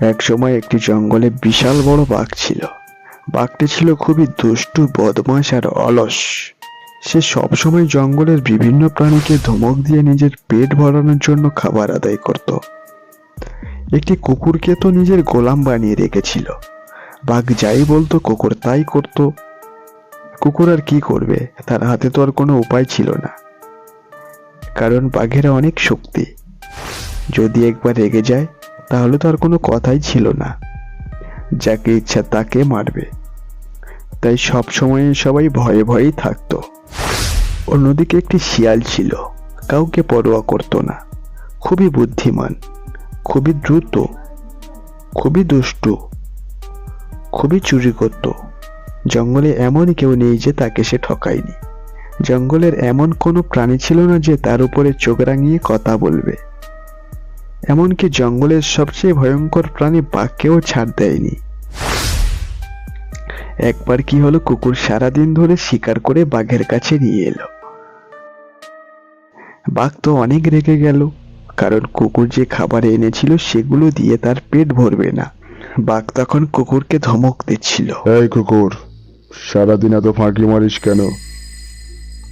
এক সময় একটি জঙ্গলে বিশাল বড় বাঘ ছিল। বাঘটি ছিল খুবই দুষ্টু, বদমাশ আর অলস। সে সবসময় জঙ্গলের বিভিন্ন প্রাণীকে ধমক দিয়ে নিজের পেট ভরানোর জন্য খাবার আদায় করত। একটি কুকুরকে তো নিজের গোলাম বানিয়ে রেখেছিল। বাঘ যাই বলতো, কুকুর তাই করত। কুকুর আর কি করবে, তার হাতে তো আর কোনো উপায় ছিল না। কারণ বাঘের অনেক শক্তি। যদি একবার রেগে যায় তাহলে তো আর কোনো কথাই ছিল না। যাকে ইচ্ছা তাকে মারবে। তাই সব সময় সবাই ভয়ে ভয়েই থাকতো। অন্যদিকে একটি শিয়াল ছিল, কাউকে পরোয়া করতো না। খুবই বুদ্ধিমান, খুবই দ্রুত, খুবই দুষ্টু, খুবই চুরি করত। জঙ্গলে এমন কেউ নেই যে তাকে সে ঠকায়নি। জঙ্গলের এমন কোনো প্রাণী ছিল না যে তার উপরে চোখ রাঙিয়ে কথা বলবে। এমনকি জঙ্গলের সবচেয়ে ভয়ঙ্কর প্রাণী বাঘকেও ছাড় দেয়নি। একবার কি হলো কুকুর সারাদিন ধরে শিকার করে বাঘের কাছে নিয়ে এলো। বাঘ তো অনেক রেগে গেল, কারণ কুকুর যে খাবার এনেছিল সেগুলো দিয়ে তার পেট ভরবে না। বাঘ তখন কুকুরকে ধমক দিচ্ছিল। এই কুকুর, সারাদিন এত ফাঁকি মারিস কেন?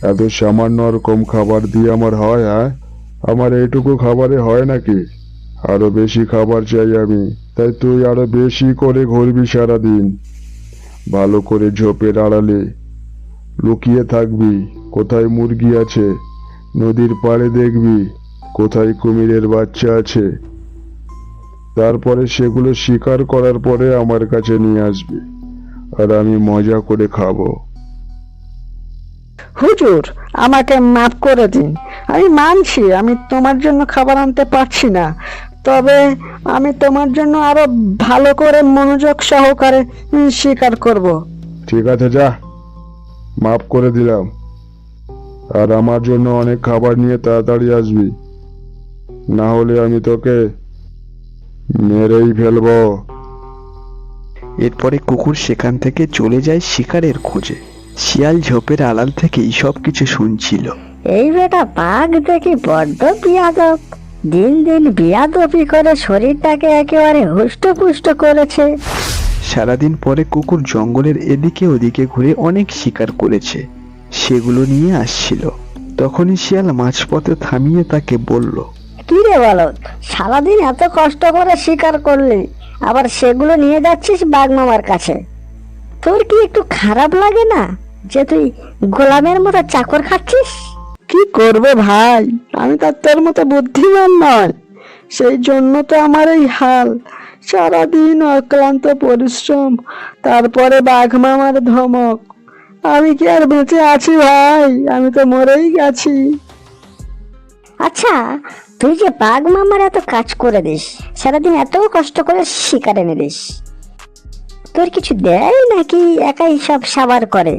এত সামান্য আর কম খাবার দিয়ে আমার হয় হ্যাঁ? আমার এইটুকু খাবারে হয় নাকি? আরও বেশি খাবার চাই আমি। তাই তুই আরও বেশি করে ঘুরবি সারাদিন। ভালো করে ঝোপের আড়ালে লুকিয়ে থাকবি। কোথায় মুরগি আছে? নদীর পাড়ে দেখবি। কোথায় কুমিরের বাচ্চা আছে? তারপরে সেগুলো শিকার করার পরে আমার কাছে নিয়ে আসবি। আর আমি মজা করে খাব। হুজুর, আমাকে মাফ করে দিন। আমি মানছি, আমি তোমার জন্য খাবার আনতে পারছি না। তবে আমি তোমার জন্য আরও ভালো করে মনোযোগ সহকারে স্বীকার করব। ঠিক আছে যা। মাফ করে দিলাম। আর আমার জন্য অনেক খাবার নিয়ে তাড়াতাড়ি আসবি। না হলে আমি তোকে মেরেই ফেলব। এরপরে কুকুর সেখান থেকে চলে যায় শিকারের খোঁজে। শিয়াল ঝোপের আড়াল থেকেই সবকিছু শুনছিল। এই বেটা বাঘ দেখি বড্ড বিয়াদব দিন দিন বিয়াদবি করে শরীরটাকে একেবারে হুষ্টপুষ্ট করেছে। সারাদিন পরে কুকুর জঙ্গলের এদিকে ওদিকে ঘুরে অনেক শিকার করেছে। সেগুলো নিয়ে আসছিল। তখনই শিয়াল মাঝপথে থামিয়ে তাকে বলল কি রে বলত সারাদিন এত কষ্ট করে শিকার করলি আবার সেগুলো নিয়ে যাচ্ছিস বাঘ মামার কাছে? তোর কি একটু খারাপ লাগে না যে তুই গোলামের মতো চাকর খাচ্ছিস? কি করবে ভাই? আমি তো আর তোর মতো বুদ্ধিমান নয়। সেই জন্য তো আমার এই হাল। সারাদিন অক্লান্ত পরিশ্রম, তারপরে বাঘ মামার ধমক। আমি কি আর বেঁচে আছি ভাই? আমি তো মরেই গেছি। আচ্ছা তুই যে বাঘ মামার এত কাজ করে দিস, সারাদিন এত কষ্ট করে শিকার এনে দিস। তোর কিছু দেয় নাকি একাই সব সাবার করে?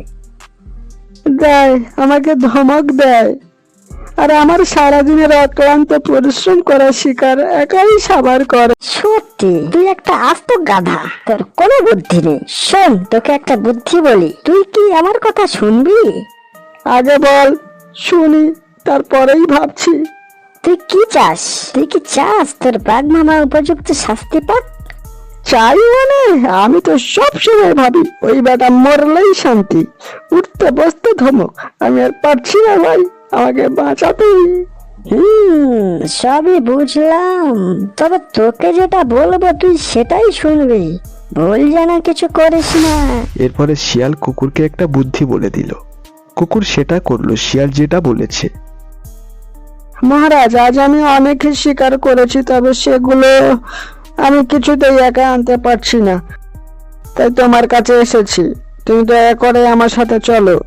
দেয় আমাকে ধমক দেয়। আর আমার সারাদিনের অক্লান্ত পরিশ্রম করা শিকার একাই সাবার করে। সত্যি তুই একটা আস্ত গাধা। তোর কোনো বুদ্ধি নেই। শোন তোকে একটা বুদ্ধি বলি। তুই কি আমার কথা শুনবি? আগে বল শুনি তারপরেই ভাবছি। তুই কি চাস? তুই কি চাস তোর বাঘ মামা উপযুক্ত শাস্তি পাক? চাই মানে? আমি তো সব সময় ভাবি ওই বেটা মরলেই শান্তি। উঠতে বসতে ধমক আমি আর পারছি না ভাই আমাকে বাঁচাতেই। হুম সবই বুঝলাম। তবে তোকে যেটা বলব তুই সেটাই শুনবি। ভুল যেন কিছু করিস না। এরপরে শিয়াল কুকুরকে একটা বুদ্ধি বলে দিল। কুকুর সেটা করল শিয়াল যেটা বলেছে। মহারাজ আজ আমি অনেক শিকার করেছি তবে সেগুলো আমি কিছুতেই একা আনতে পারছি না। তাই তোমার কাছে এসেছি। তুমি দয়া করে আমার সাথে চলো।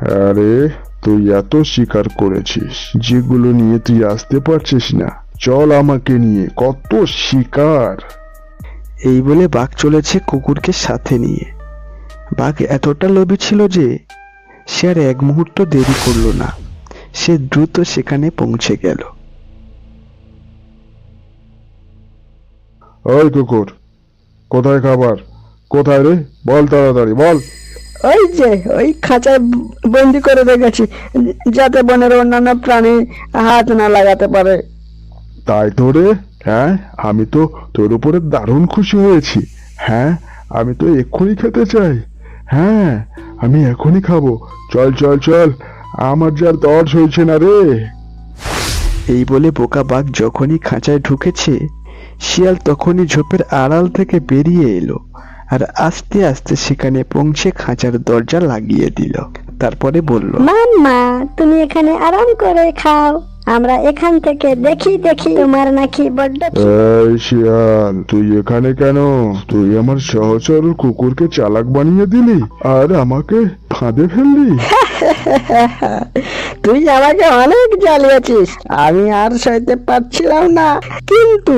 আরে তুই এত শিকার করেছিস যেগুলো নিয়ে তুই আসতে পারছিস না। চল আমাকে নিয়ে কত শিকার। এই বলে বাঘ চলেছে কুকুরকে সাথে নিয়ে। বাঘ এতটা লোভী ছিল যে সে আর এক মুহূর্ত দেরি করল না। সে দ্রুত সেখানে পৌঁছে গেল। ওই কুকুর কোথায় খাবার? কোথায় রে? বল তাড়াতাড়ি বল। ওই যে ওই খাঁচায় বন্দি করে রেখেছি যাতে বনের অন্যান্য প্রাণী হাত না লাগাতে পারে। তাই তো রে হ্যাঁ আমি তো তোর উপরে দারুণ খুশি হয়েছি। হ্যাঁ আমি তো এক্ষুনি খেতে চাই। হ্যাঁ আমি এখনই খাব। চল চল চল আমার যার দর্শ হয়েছে না রে। এই বলে বোকা বাঘ যখনই খাঁচায় ঢুকেছে শিয়াল তখনই ঝোপের আড়াল থেকে বেরিয়ে এলো আর আস্তে আস্তে সেখানে পৌঁছে খাঁচার দরজা লাগিয়ে দিল। তারপরে বলল মাম্মা তুমি এখানে আরাম করে খাও। আমরা এখান থেকে দেখি দেখি তোমার নাকি বড্ড এই শিয়াল তুই এখানে কেন? তুই আমার সহচর কুকুরকে চালাক বানিয়ে দিলি আর আমাকে ফাঁদে ফেললি। তুই আমাকে অনেক জ্বালিয়েছিস আমি আর সইতে পারছিলাম না। কিন্তু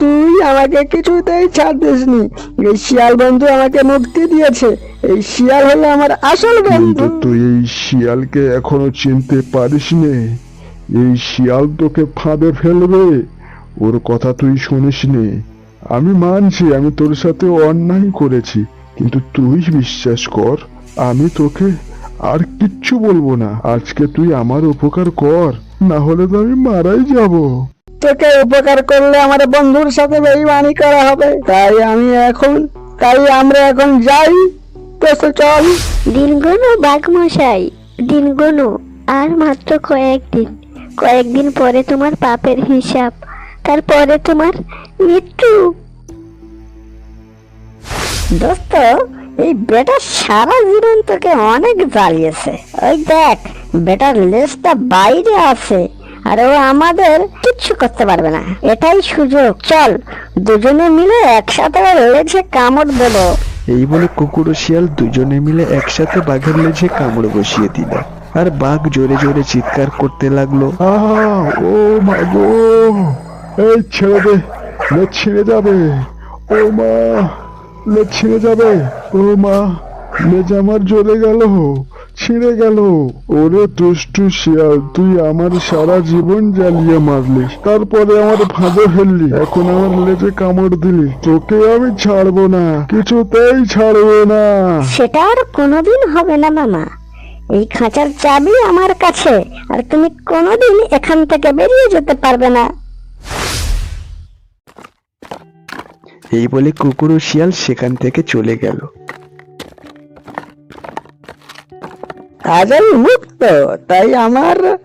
তুই আমাকে কিছুতেই ছাড় দিসনি। এই শিয়াল বন্ধু আমাকে মুক্তি দিয়েছে। এই শিয়াল হলো আমার আসল কিন্তু বন্ধু। তুই এই শিয়ালকে এখনও চিনতে পারিস নে। এই শিয়াল তোকে ফাঁদে ফেলবে। ওর কথা তুই শুনিস নে। আমি মানছি আমি তোর সাথে অন্যায় করেছি। কিন্তু তুই বিশ্বাস কর আমি তোকে আর কিচ্ছু বলব না। আজকে তুই আমার উপকার কর না হলে তো আমি মারাই যাব। তোকে উপকার করলে আমার বন্ধুর সাথে বেইমানি করা হবে। তাই আমি এখন তাই আমরা এখন যাই। তো চল। দিন গুনো বাঘমশাই দিন গুনো আর মাত্র কয়েকদিন। কয়েকদিন পরে তোমার পাপের হিসাব তারপরে তোমার মৃত্যু। দোস্ত এই বেটা সারা জীবন তোকে অনেক জ্বালিয়েছে। ওই দেখ বেটার লেজটা বাইরে আছে। আর ও আমাদের কিচ্ছু করতে পারবে না। এটাই সুযোগ। চল দুজনে মিলে একসাথে লেজে কামড় দেবো। এই বলে কুকুর ও শিয়াল দুজনে মিলে একসাথে বাঘের লেজে কামড় বসিয়ে দিল। আর বাঘ জোরে জোরে চিৎকার করতে লাগল। আহ ও মা গো এই ছেড়ে দে লেজ ছিঁড়ে যাবে। ও মা লেজ ছিঁড়ে যাবে। ও মা লেজ আমার জ্বলে গেল। ছিঁড়ে গেল। ওরে দুষ্টু শিয়াল তুই আমার সারা জীবন জ্বালিয়ে মারলি তারপরে আমার ফাঁদে ফেললি এখন আমার লেজে কামড় দিলি তোকে আমি ছাড়বো না কিছুতেই ছাড়বো না। সেটা আর কোনোদিন হবে না মামা। এই খাঁচার চাবি আমার কাছে আর তুমি কোনোদিন এখান থেকে বেরিয়ে যেতে পারবে না। এই বলে কুকুর ও শিয়াল সেখান থেকে চলে গেল। আমি মুক্ত তাই আমার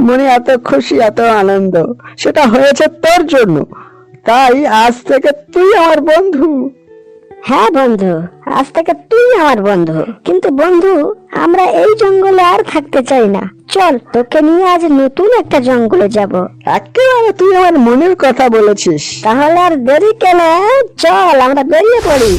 মনে এত খুশি এত আনন্দ। সেটা হয়েছে তোর জন্য। তাই আজ থেকে তুই আমার বন্ধু। হ্যাঁ বন্ধু আজ থেকে তুই আমার বন্ধু। কিন্তু বন্ধু আমরা এই জঙ্গলে আর থাকতে চাই না। চল তোকে নিয়ে আজ নতুন একটা জঙ্গলে যাব। একেবারে তুই আমার মনের কথা বলেছিস। তাহলে আর দেরি কেন? চল আমরা বেরিয়ে পড়ি।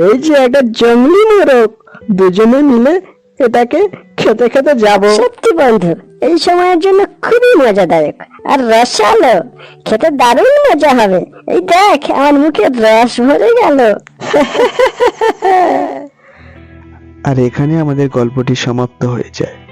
এই যে একটা জঙ্গলি মোরগ। দুজনে মিলে এটাকে খেতে খেতে যাব। সত্যি বন্ধু এই সময়ের জন্য খুবই মজাদায়ক। আর রসালো খেতে দারুণ মজা হবে। এই দেখ আমার মুখে রস ভরে গেল। আর এখানে আমাদের গল্পটি সমাপ্ত হয়ে যায়।